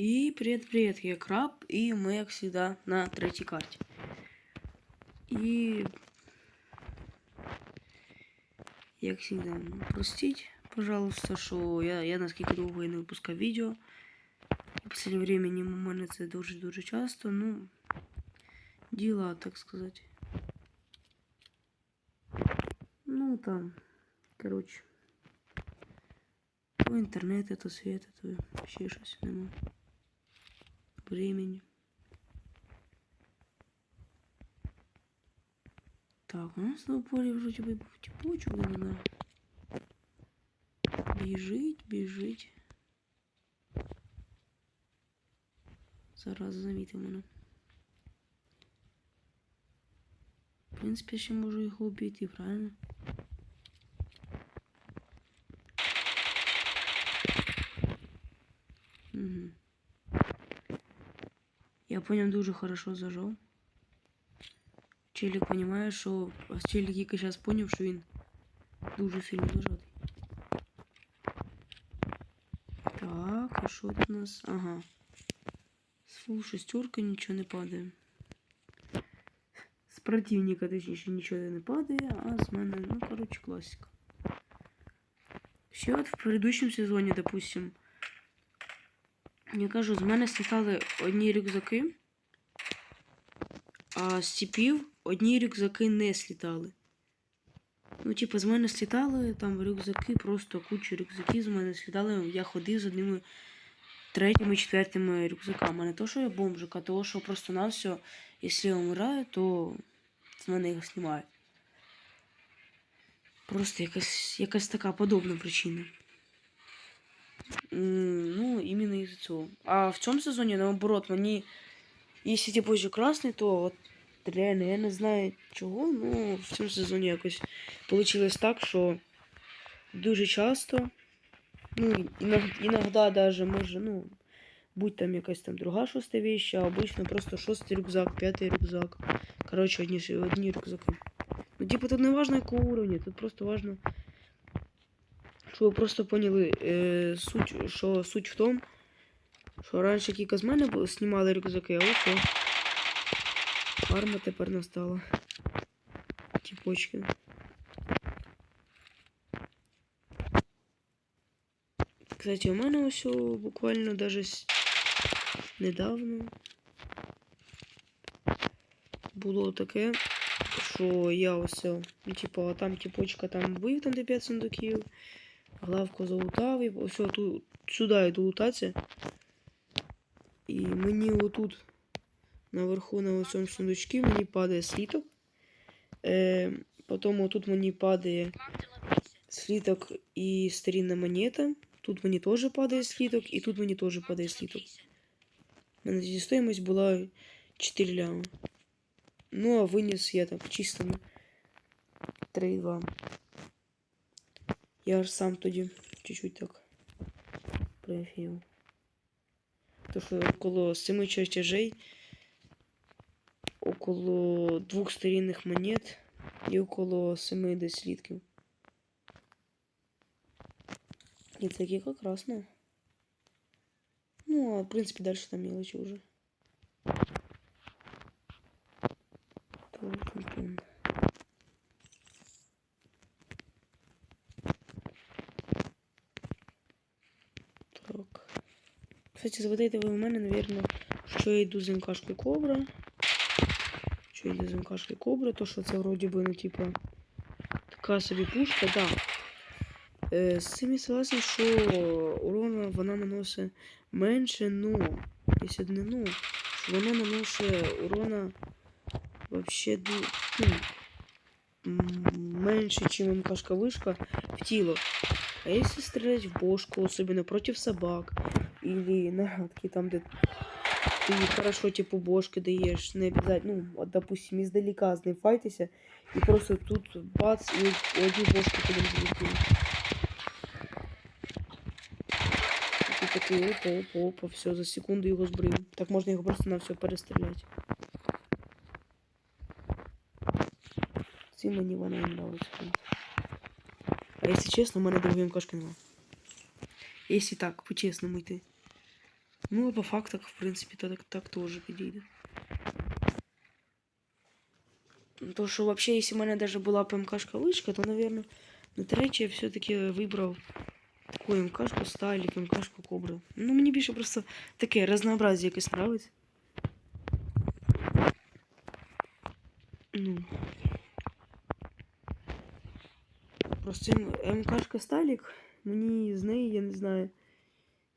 И привет-привет, я Краб, и мы, как всегда, на третьей карте. И... Як всегда, простить, пожалуйста, що я, я наскільки довго і не випускав відео. В последнее время у мене це дуже-дуже часто, ну... Діла, так сказати. Ну, там, короче. То інтернету, то світу, то ще щось нема. Времени. Так, у нас на полі вроде бы був тіпочок, де надо біжить, біжить. Зараз замітив мене. В принципі, ще можу його обійти, правильно? Угу. Я по ньому дуже хорошо зажав. Челік розуміє, що а Челік тільки зараз поняв, що він дуже сильно зажатий. Так, а що тут у нас? Ага. Фул шестерка нічого не падає. З противника, точніше, нічого не падає, а з мене, ну, коротше, класика. Ще от в предыдущем сезоні, допустим, я кажу, з мене слітали одні рюкзаки, а з типів одні рюкзаки не слітали. Ну, типу, з мене слітали там рюкзаки, просто куча рюкзаків з мене слітали. Я ходив з одними третіми, четвертими рюкзаками. Не то, що я бомжик, а того, що просто на все, якщо я вмираю, то з мене їх знімають. Просто якась, якась така подобна причина. Ну, іменно із-за цього. А в цьому сезоні, наоборот, мені, якщо типу вже красний, то от реально я не знаю чого, ну в цьому сезоні якось вийшло так, що дуже часто, ну, іноді даже може, ну, будь там якась там друга шоста вещь, а обично просто шостий рюкзак, п'ятий рюкзак. Коротше, одні, ж- одні рюкзаки. Ну, типу, тут не важно, якого уровня, тут просто важно, щоб ви просто поняли е, суть, що суть в тому, що раніше тільки з мене знімали рюкзаки, а ось о, Арма тепер настала. Тіпочки. Кстати, у мене ось буквально даже недавно було таке, що я ось, ну, типу, там тіпочка там вбив там де 5 сундуків, главку залутав і ось тут сюди йду лутатися. І мені отут наверху на цьому сундучці мені падає сліток. Е, потім отут мені падає сліток і старинна монета. Тут мені теж падає сліток, і тут мені теж падає сліток. У мене тоді стоїмость була 4 ляма. Ну, а виніс я так чистими 3,2. Я ж сам тоді чуть-чуть так профів. То що около 7 чертежей около двух старинных монет и около 7 десь слідків. І це кіка красна. Ну, а в принципі дальше там мелочи уже. Кстати, згадайте ви у мене, наверное, що я йду з МКшкою Кобра. Що йде з МКшкою Кобра, то що це вроді би, ну, типа, така собі пушка, да. Е, з цим я согласен, що урона вона наносить менше, ну, якщо не ну, що вона наносить урона вообще ну, менше, чем МКшка вышка в тіло. А если стрелять в бошку, особенно против собак, или на гадки, там, где ты хорошо типу бошки даешь, не обязательно, ну, вот, допустим, издалека файтися, і просто тут бац, і одну бошку тобі залетіли. І ти опа, опа, опа, все, за секунду його збрив. Так можна його просто на все перестріляти. Ці мені вона не нравиться. А если честно, у мене другої МКшки нема. Если так, по-чесному йти. Ну, а по фактах, в принципі, то так, так теж підійде. То, що вообще, якщо в мене даже була б МКшка вишка, то, наверное, на третє я все-таки вибрав таку МКшку стайлік, МКшку кобру. Ну, мені більше просто таке разнообразие якось нравиться. Ну. Просто М- МКшка стайлік, мені з неї, я не знаю,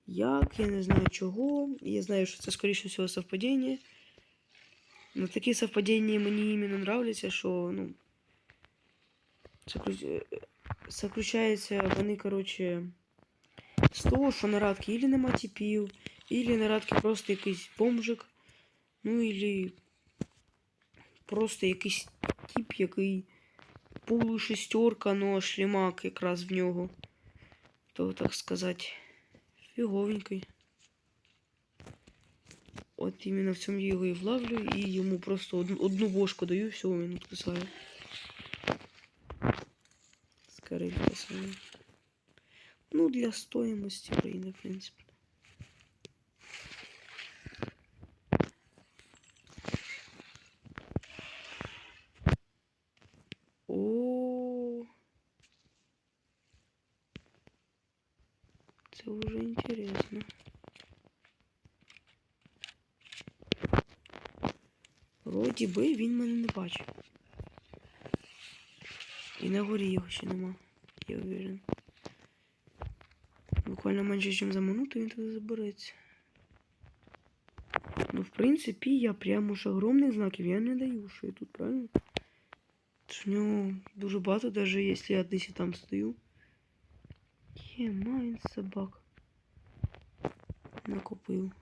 Як, я не знаю чого. Я знаю, що це, скоріше всього, совпадіння. Ну, такі совпадіння мені іменно нравляться, що, ну. Заключ... е, Заключаються вони, коротше, з того, що на радки ілі нема типів, ілі на просто якийсь бомжик, ну ілі просто якийсь тип, який полушестерка, но шлемак якраз в нього. То, так сказати, фіговенький. От іменно в цьому я його і влавлю, і йому просто одну, одну даю, все, він відписає. Скорее всего. Ну, для стоимости України, в принципі. О. Це вже інтересно. Вроді би він мене не бачив. І на горі його ще нема, я уверен. Буквально менше, ніж за минуту він туди забереться. Ну, в принципі, я прямо уж огромних знаків я не даю, що я тут, правильно? Тож в нього дуже багато, навіть якщо я десь там стою. Є, майн собак. Накопив.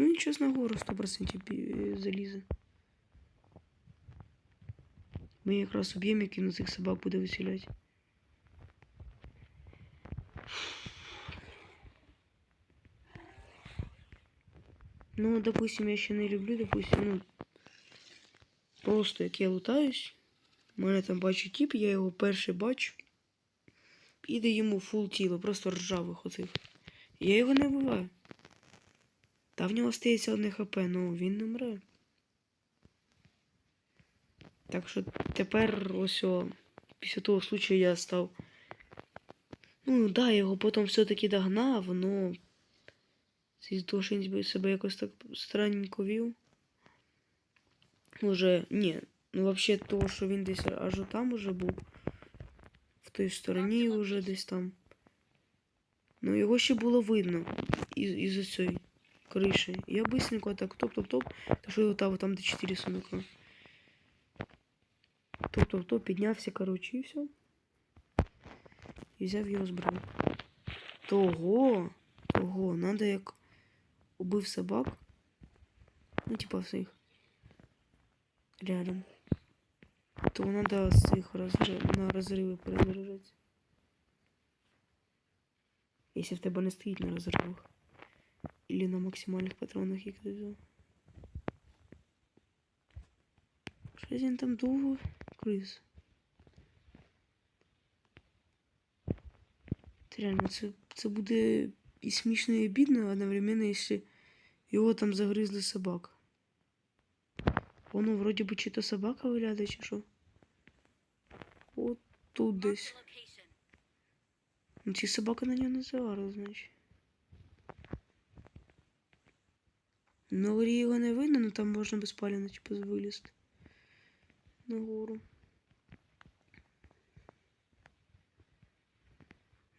Ну і зараз на гору 100% пі- е, залізе. Ми якраз уб'ємо, який на цих собак буде виселяти. Ну, допустим, я ще не люблю, допустим, ну. Просто як я лутаюсь, у мене там бачу тип, я його перший бачу. Іде йому фул тіло, просто ржавих оцих. Я його не вбиваю. Та в нього стається одне хп, ну він не мре. Так що тепер ось о, після того случаю я став. Ну, да, я його потім все-таки догнав, но того, що себе якось так странненько вів. Уже, ні, ну вообще того, що він десь аж там уже був. В той стороні уже десь там. Ну його ще було видно із, із цієї криші. Я быстренько так топ-топ-топ, то що його там, там де 4 сундука. Топ-топ-топ, піднявся, коротше, і все. І взяв його зброю. Того, того, надо як убив собак. Ну, типа всіх. Рядом. То надо цих розрив... на розриви перезаряджатися. Якщо в тебе не стоїть на розривах. Или на максимальних патронах, ти взяв. Щось він там довго криз. Це реально, це, це буде і смішно, і бідно одновременно, якщо його там загризли собака. Воно вроді би чи то собака виглядає, чи що. Тут десь. Ну, собака на нього не заварила. На горі його не видно, але там можна безпалено типу вилізти. На гору.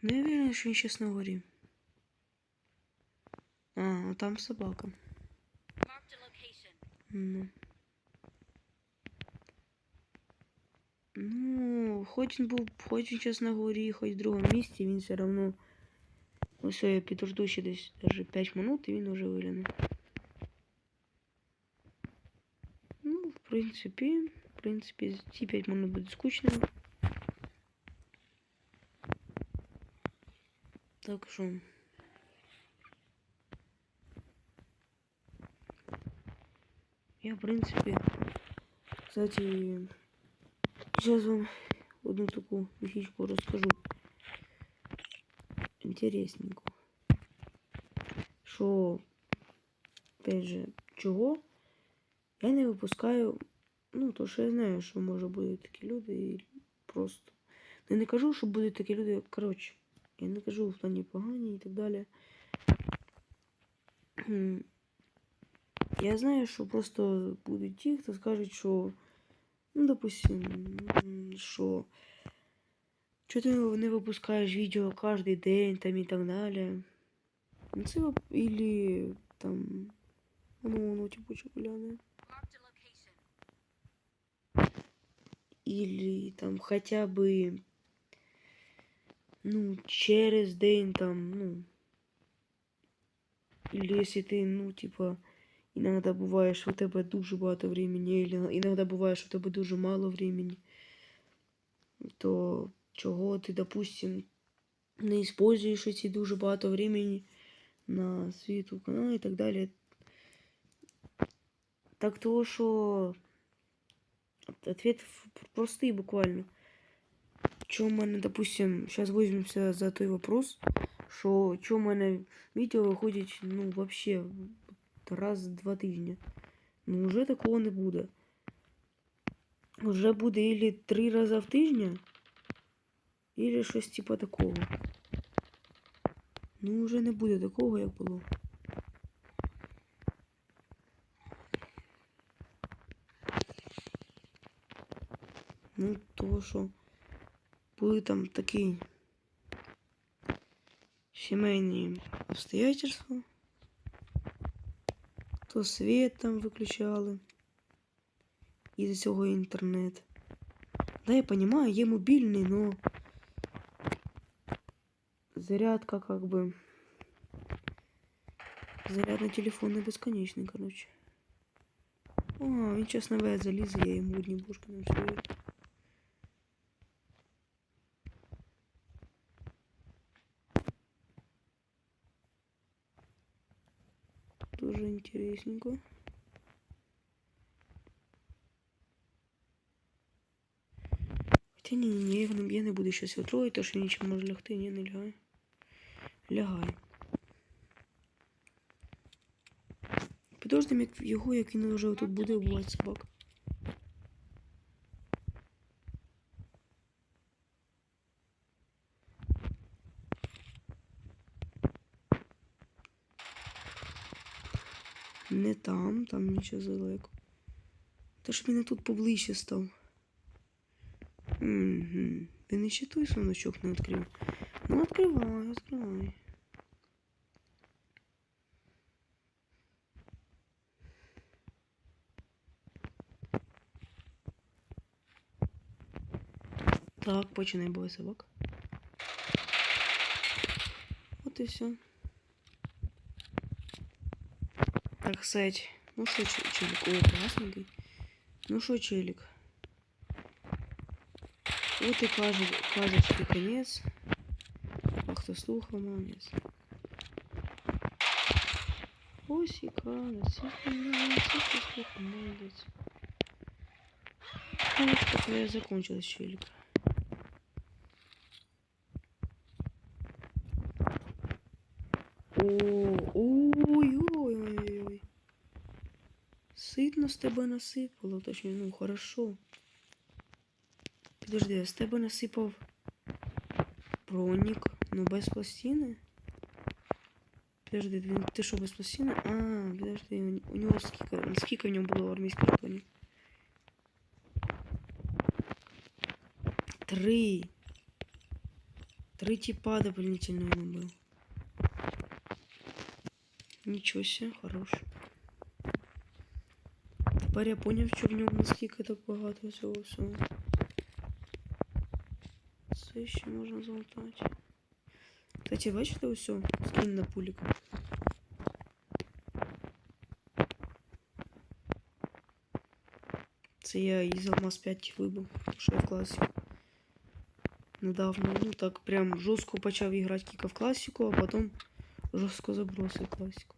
Ну, я вірю, що він щас на горі. А, а там собака. Ну. Ну, хоч він був, хоч він зараз на горі, хоч в другому місці, він все одно. Ось я підожду ще десь даже 5 минут, і він уже виляне. в принципі, в принципі, ці 5 минут буде скучно. Так що. Я, в принципі, кстати, зараз вам одну таку віхічку розкажу. інтересненько. Що, опять же, чого? Я не випускаю. Ну, то що я знаю, що може бути такі люди і просто. Я не кажу, що будуть такі люди. Коротше, я не кажу в плані погані і так далі. Я знаю, що просто будуть ті, хто скажуть, що. Ну, допустим, що. Чого ти не випускаєш відео кожен день там і так далі. Ну, це Или там. Ну, ну, типу, чоколяне. Marked a location. Или там хотя бы. Ну, через день там, ну. Или если ты, ну, типа, иногда быває, що у тебе дуже багато времени, или иногда буває, що у тебе дуже мало времени, то чого ти, допустим, не используєш ці дуже багато времени на свій YouTube канал і так далі. так то, що ответ простий буквально. Чё у мене, допустим, сейчас возьмемся за той вопрос, що чё у мене відео виходить, ну, вообще раз в два тижні. Ну, вже такого не буде. Уже буде или три рази в тиждень, или щось типа такого. Ну, вже не буде такого, як було. Ну, того, що були там такі сімейні обстоятельства. То світ там виключали. І за цього інтернет. Да, я понимаю, є мобільний, но зарядка как бы. Заряд на телефон не безконечний, короче. О, він сейчас на вед залізе, я йому одні бушки не интересненько. Хотя ні, ні, ні, я не- буду щось витроїти, то що нічим може лягти, ні, не лягай. Лягай. Підождемо як його, як він вже тут буде бувати собак. Не там, там нічого далеко. Та ж він не тут поближче став. Угу. Він ще той сундучок не відкрив. Ну, відкривай, відкривай. Так, починай бой собак. От і все. Так, сеть. Ну що, ч- челік? О, класненький. Ну що, челік? Вот и кажет, казочки конец. А хто слухав, молодець. Ось і кажеться, молодець, хто слухав, молодець. Ну, вот такая закончилась челик. з тебе насипало, точніше, ну, хорошо. Підожди, я з тебе насипав бронік, ну без пластини. Підожди, він, ти що без пластини? А, підожди, у- у нього скільки, скільки в нього було армійських бронік? Три. Три типа дополнительно ему был. Ничего себе, хорош. Тепер я поняв, що в ньому наскільки так багато цього всього. Це ще можна залутати. Кстати, бачите усе? Скинь на пулік. Це я із Алмаз 5 вибив, що я в класі. Недавно, ну так прям жорстко почав грати кіка в класику, а потім жорстко забросив класику.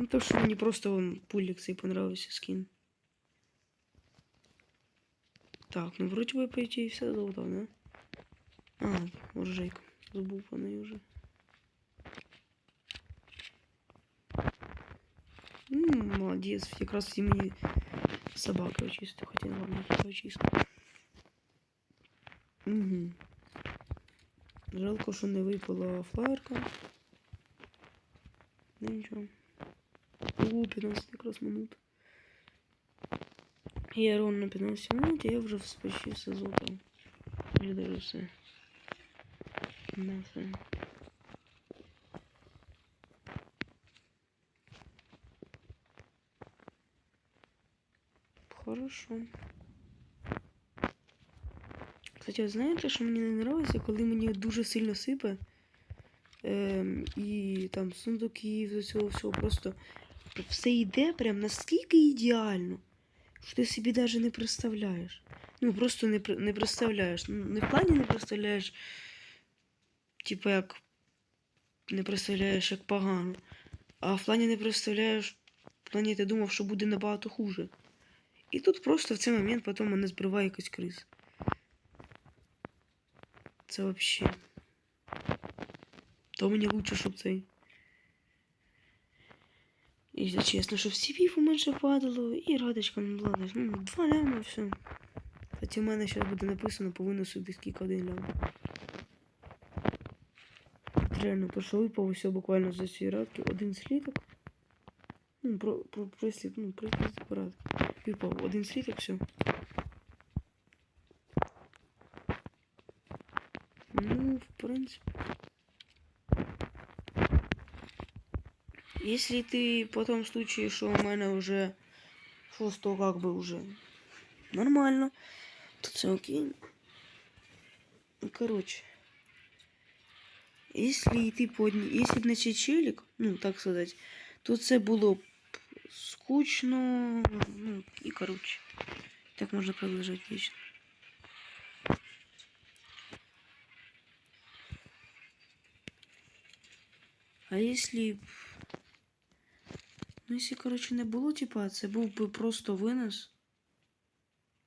Ну то що мені просто вон, пулік цей понравився скін. Так, ну вроде бы по идее все залутал, да? А, оружейка. Забув про неї вже. М, молодець, якраз всі мені собаки очистив, хоча ладно, я очистив. Угу. Жалко, що не випала флаєрка. Ну нічого. Ого, 15 якраз минут. Я ровно 15 минут, я вс- почти все злопав. Или даже все. Да, все. Хорошо. Кстати, знаєте, що мені не подобається, коли мені дуже сильно сипе. Ем, і там сундуків, з цього всього просто все йде прям настільки ідеально, що ти собі навіть не представляєш. Ну, просто не, не представляєш. Ну, Не в плані не представляєш, типу, як не представляєш, як погано. А в плані не представляєш, в плані ти думав, що буде набагато хуже. І тут просто в цей момент потім мене збриває якась криза. Це вообще. То мені лучше, щоб цей. І чесно, щоб CP менше падало, і радочка не була. десь, Ну, два ляма, все. Хоча в мене зараз буде написано, повинно собі скільки один лям. Реально, то що випав усе буквально за ці радки, один сліток. Ну, про, про, прислід, ну, прислід порадки. Випав один сліток, все. Если ты по том случае, что у мене уже шосто как бы уже нормально, то це окей. Ну, Короче. Если йти по одній, если б не цей челік, ну так сказати, то це було б скучно, ну і короче. Так можна продовжувати вічно. А если... Ну, если, короче, не було, типа, це був би просто винос.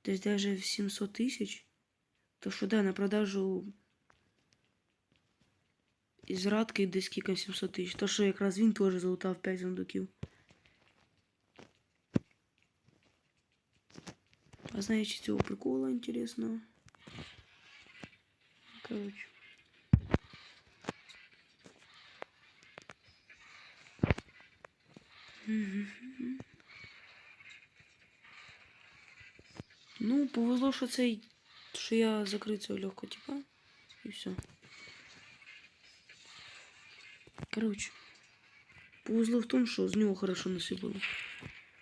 Десь даже в 700 тисяч. То що, да, на продажу із радки десь кілька 700 тисяч. То що якраз він теж залутав 5 сундуків. А знаючи цього прикола інтересного. Короче. Ну, повезло, що цей, що я закрив цього легко, типа. І все. Короче. Повезло в тому, що з нього хорошо насипало.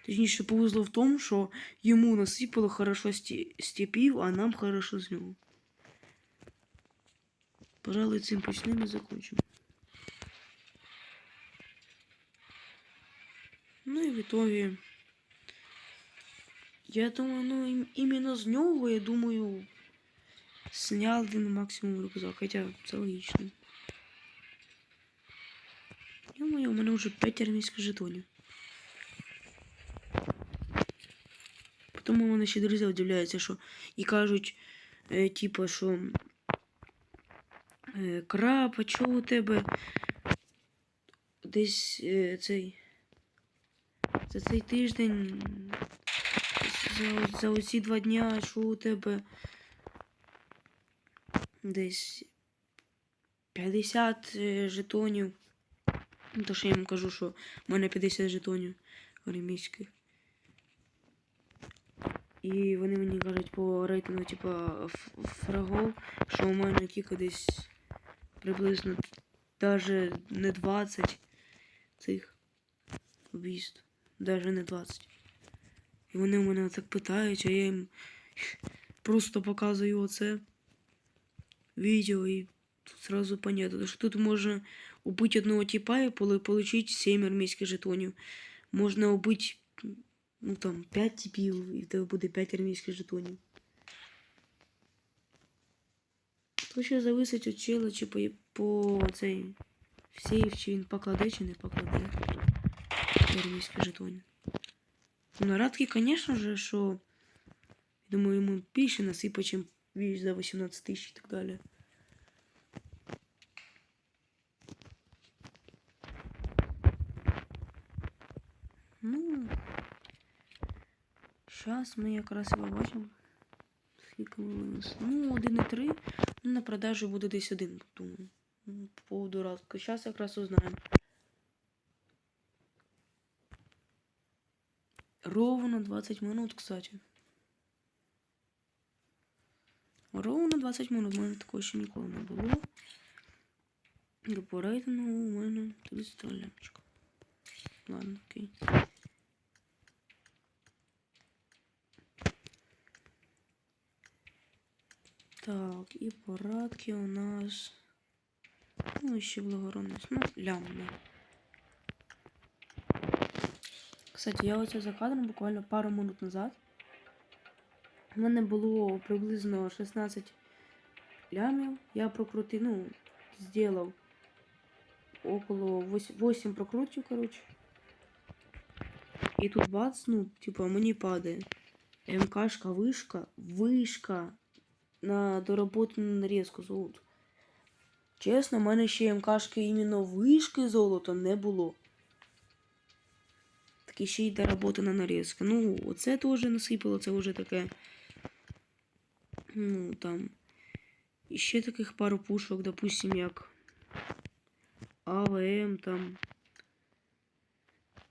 Точніше, повезло в тому, що йому насипало хорошо степів, а нам хорошо з нього. Пожалуй, цим почнемо і закончимо. итоге. Я думаю, ну ім- іменно з нього, я думаю, снял один максимум рюкзак, хоча це логічно. Ё-моё, у мене вже 5 армійських жетонів. Потім у мене ще друзі удивляються, що і кажуть, е, типа, що е, краб, а чого у тебе десь е, цей за цей тиждень, за, за оці два дня, що у тебе десь 50 е, жетонів. Ну, То що я їм кажу, що в мене 50 жетонів реміських. І вони мені кажуть по рейтингу, типа, фрагов, що у мене тільки десь приблизно даже не 20 цих вбійств. Даже не 20. І вони в мене так питають, а я їм просто показую оце відео і тут сразу понятно, що тут можна убити одного типа і получить 7 армійських жетонів. Можна убити, ну там, 5 типів, і в тебе буде 5 армійських жетонів. То ще зависить від чела, чи по, по цей сейф, чи він покладе, чи не покладе армійський жетон. Ну, радки, конечно же, що думаю, ему більше насипа, чим віч за 18 тысяч и так далее. Ну Сейчас мы якраз побачимо. Скільки ми винесли. Ну, 1,3. Ну, на продажу будет десь один, думаю. По поводу радки. как раз узнаем. Ровно 20 минут, кстати. Ровно 20 минут. У мене такого ще ніколи не було. І По рейтингу у мене 30 лямчика. Ладно, окей. Так, і порадки у нас. Ну, ще благородність. Ну, лям, да. Кстати, я оце за кадром буквально пару минут назад. У мене було приблизно 16 лямів. Я прокрутив, ну, сделал около 8, 8 прокрутів, короче. І тут бац, ну, типа, мені падає. МКшка, вишка, вишка на доработану нарізку золоту. Чесно, в мене ще МКшки іменно вишки золота не було. Такі ще й доработана нарізка. Ну, оце теж насипало, це вже таке. Ну, там. І ще таких пару пушок, допустим, як АВМ там.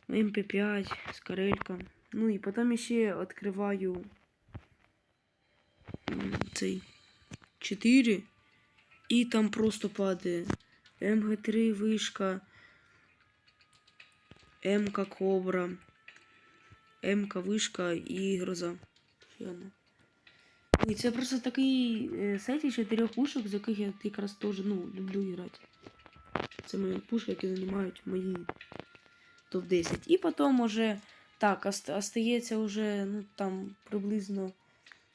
МП5, Скарелька. Ну і потім ще відкриваю цей 4. І там просто падає МГ3 вишка, МК Кобра, МК вишка і гроза. І це просто такий е, сет із чотирьох пушок, з яких я якраз теж ну, люблю грати. Це мої пушки, які займають мої топ-10. І потім уже так, ост- остається вже ну, там приблизно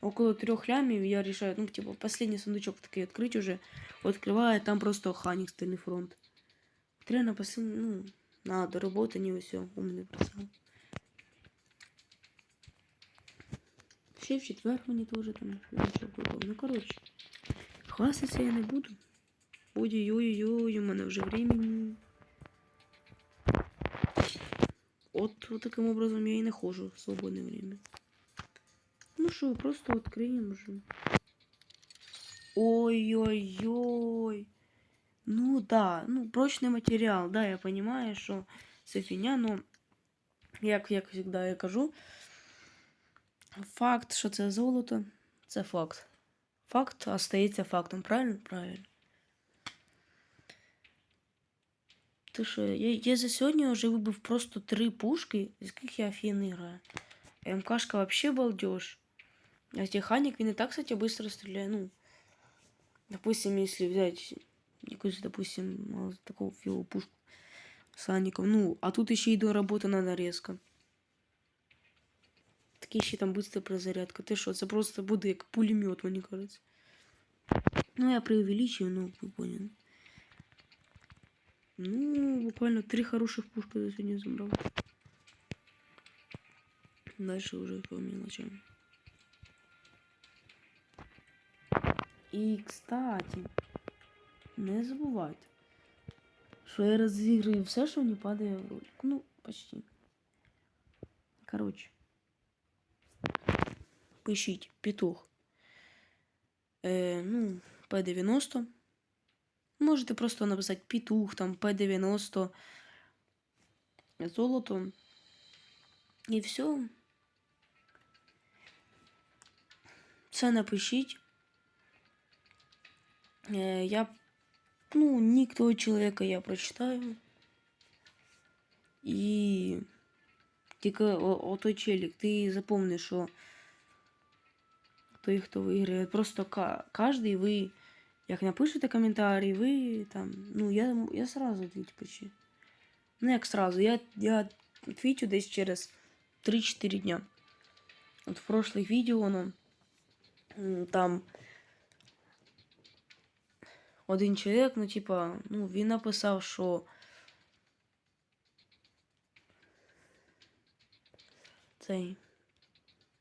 около трьох лямів. Я решаю, ну, типа, последний сундучок такий відкрити уже. Відкриваю, там просто Ханік стильний фронт. Треба на последний, ну, на доработані ось, у мене писав. Ще в четвер мені теж там випав. Ну, коротше, хвастатися я не буду. Ой-ой-ой, у мене вже времени. От, вот таким образом я и нахожу в свободное время. Ну что, просто откроем уже. Ой-ой-ой. Ну да, ну прочный материал, да, я понимаю, что це фігня, но як, як завжди я кажу, факт, що це золото, це факт. Факт остається фактом, правильно? Правильно. Ти що, я, я за сьогодні вже вибив просто три пушки, з яких я офігенно граю. МКшка вообще балдеж. А Теханик, він і так, кстати, быстро стріляє. Ну, допустим, если взять якусь, допустим, мало такого филу пушку с Аником. Ну, а тут еще и доработана нарезка. Такий ще там быстро прозарядка. Ти що, це просто буде як пулемет, мені кажется. Ну, я преувеличиваю, ну, ви поняли. Ну, буквально три хороших пушки за сегодня забрал. Дальше уже по мелочам. І, кстати, не забувайте, що я розіграю все, що не падає в ролик. Ну, почти. Короче. Пишіть петух. Е, ну, П90. Можете просто написати петух, там П90, золото. І все. Це напишіть. Е, я, ну, нік того чоловіка я прочитаю. І тільки о, о той челік, ти запомни, що той, хто виграє, просто ка кожний ви, як напишете коментарі, ви там, ну, я, я сразу відвічу почти. Ну, як сразу, я, я відвічу десь через 3-4 дня. От в прошлых відео воно там один чоловік, ну, типа, ну, він написав, що цей.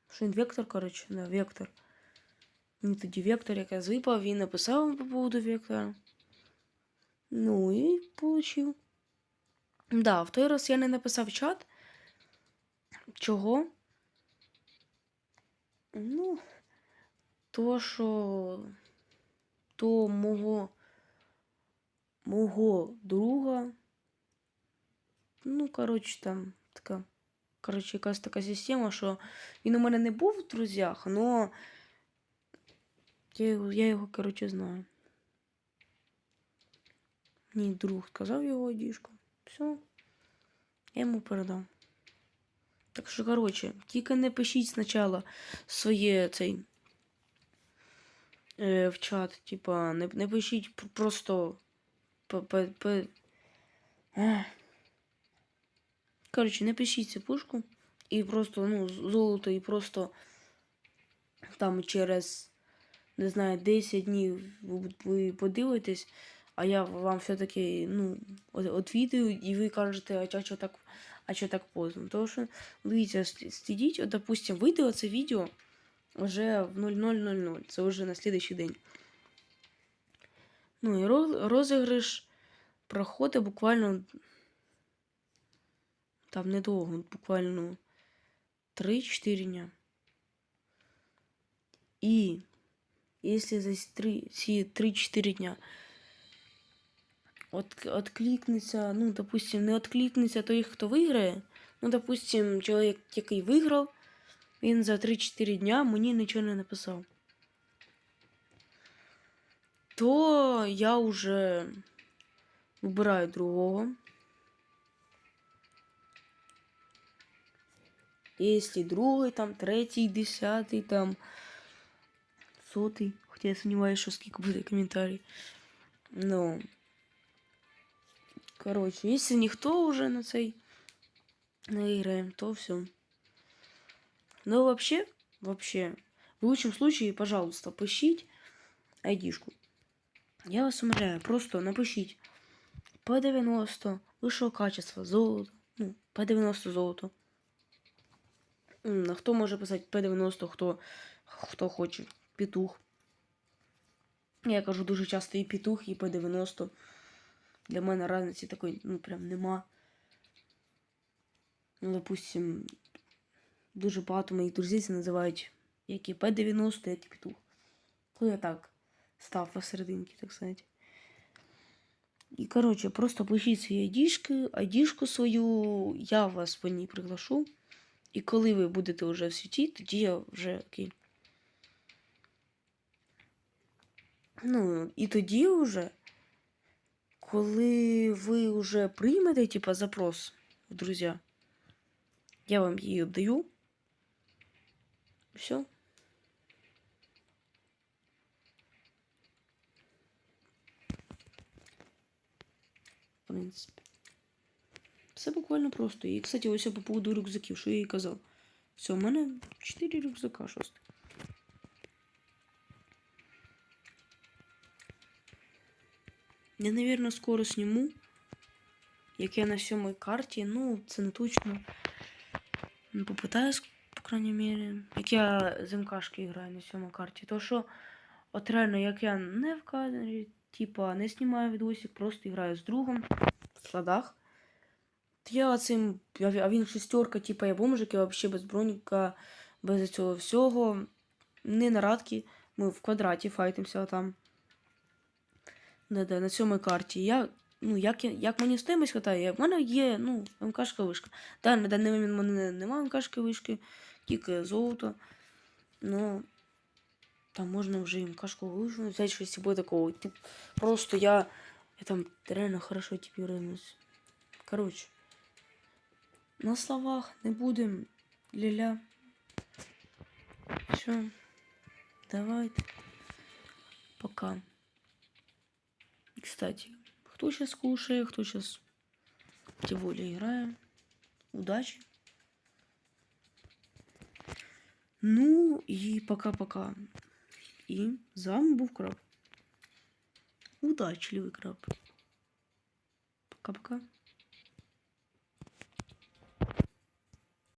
Що він вектор, коротше, да, вектор. Він тоді вектор якраз випав, він написав по поводу вектора. Ну і получив. Да, в той раз я не написав чат. Чого? Ну, то, що то мого, мого друга. Ну, коротше, там така. Коротше, якась така система, що він у мене не був в друзях, але я його, я його коротше, знаю. Мій друг сказав його одіжку. Все. Я йому передав. Так що, коротше, тільки не пишіть спочатку своє цей е, в чат. Типа, не, пишіть просто. П, п. Коротше, не пишіть пушку. І просто, ну, золото, і просто там через, не знаю, 10 днів ви, ви подивитесь, а я вам все-таки, ну, отвідаю, і ви кажете, а чо так, а чо так поздно. Тому що, дивіться, ст- стидіть, от, допустим, вийде оце відео вже в 00.00, це вже на слідуючий день. Ну і ро- розіграш проходить буквально там недовго, буквально 3-4 дня. І якщо за ці 3-4 дня от, ну, допустим, не откликнеться той, хто виграє. Ну, допустим, чоловік, який виграв, він за 3-4 дня мені нічого не написав. То я вже вибираю другого. Если другий, там, третій, десятий, там, сотий. Хоча я сумніваюся, що скільки буде коментарій. Ну. Короче, если ніхто уже на цей не играем, то все. Но вообще, вообще, в лучшем случае, пожалуйста, пишіть айдишку. Я вас умоляю, просто напишіть P90 высшего качества, золото. Ну, P90 золото. М, А хто може писати P90, хто, хто хоче. Петух. Я кажу дуже часто і петух, і P90. Для мене разниці такої, ну, прям нема. Ну, допустим, дуже багато моїх друзів це називають як і P90, як і петух. То я так став посерединки, так сказати. І, коротше, просто пишіть свої айдішки, айдішку свою, я вас по ній приглашу. І коли ви будете вже в сіті, тоді я вже окей. Ну, і тоді вже, коли ви вже приймете, типа, запрос в друзі, я вам її даю. Все. В принципі. Все буквально просто. І, кстати, ось я по поводу рюкзаків, що я їй казав. Все, у мене 4 рюкзака шостих. Я, наверное, скоро сниму. Як я на сьомій карті, ну, це не точно. Попитаюсь, по крайній мірі. Як я з МКшки граю на сьомій карті. То що, от реально, як я не в кадрі, типа, не знімаю відосик, просто граю з другом в складах. То я цим, а він шестерка, типа я бомжик, я взагалі без броніка, без цього всього. Не на радки. Ми в квадраті файтимося там. На, на сьомій карті. Я, ну, як, я, як мені стоїмось хватає, в мене є, ну, МКшка вишка. Да, на даний момент в мене немає МКшки вишки, тільки золото. Ну, там можна вже і МКшку вишку взяти щось буде такого. Тип, просто я, я там реально хорошо типіруюсь. Короче. На словах не будем ля-ля. Все. Давайте. Пока. И, Кстати, кто сейчас кушает, кто сейчас тем более играем. Удачи. Ну и пока-пока. И з вами був краб. Удачливий краб. Пока-пока.